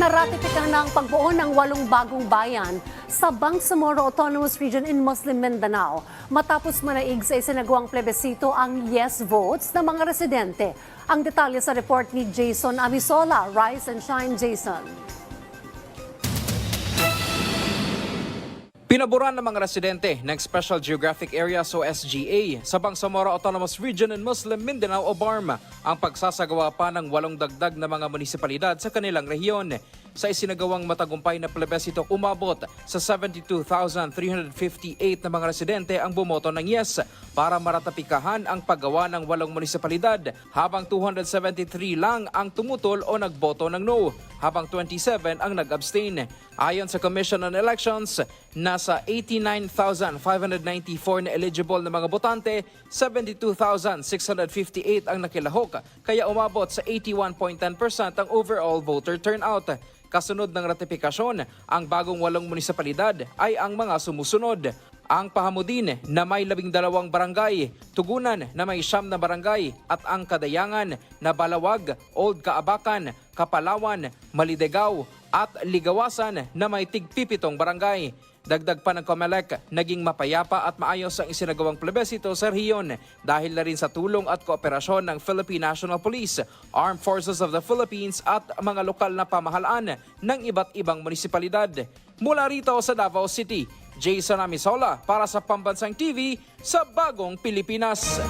Naratipika na ang pagbuo ng walong bagong bayan sa Bangsamoro Autonomous Region in Muslim Mindanao matapos manaig sa isinagawang plebisito ang yes votes ng mga residente. Ang detalye sa report ni Jason Amisola. Rise and shine, Jason. Pinaboran ng mga residente ng Special Geographic Areas o SGA sa Bangsamoro Autonomous Region in Muslim Mindanao o BARM ang pagsasagawa pa ng walong dagdag na mga munisipalidad sa kanilang rehiyon. Sa isinagawang matagumpay na plebisito, umabot sa 72,358 na mga residente ang bumoto ng yes para maratapikahan ang paggawa ng walong munisipalidad habang 273 lang ang tumutol o nagboto ng no habang 27 ang nag-abstain. Ayon sa Commission on Elections, nasa 89,594 na eligible na mga botante, 72,658 ang nakilahok, kaya umabot sa 81.10% ang overall voter turnout. Kasunod ng ratifikasyon, ang bagong walong munisipalidad ay ang mga sumusunod. Ang Pahamudin na may labing dalawang barangay, Tugunan na may siyam na barangay at ang Kadayangan na Balawag, Old Kaabakan, Kapalawan, Malidegaw at Ligawasan na may tigpipitong barangay. Dagdag pa ng COMELEC, naging mapayapa at maayos ang isinagawang plebisito sa rehiyon dahil na rin sa tulong at kooperasyon ng Philippine National Police, Armed Forces of the Philippines at mga lokal na pamahalaan ng iba't ibang munisipalidad. Mula rito sa Davao City, Jason Amisola para sa Pambansang TV sa Bagong Pilipinas.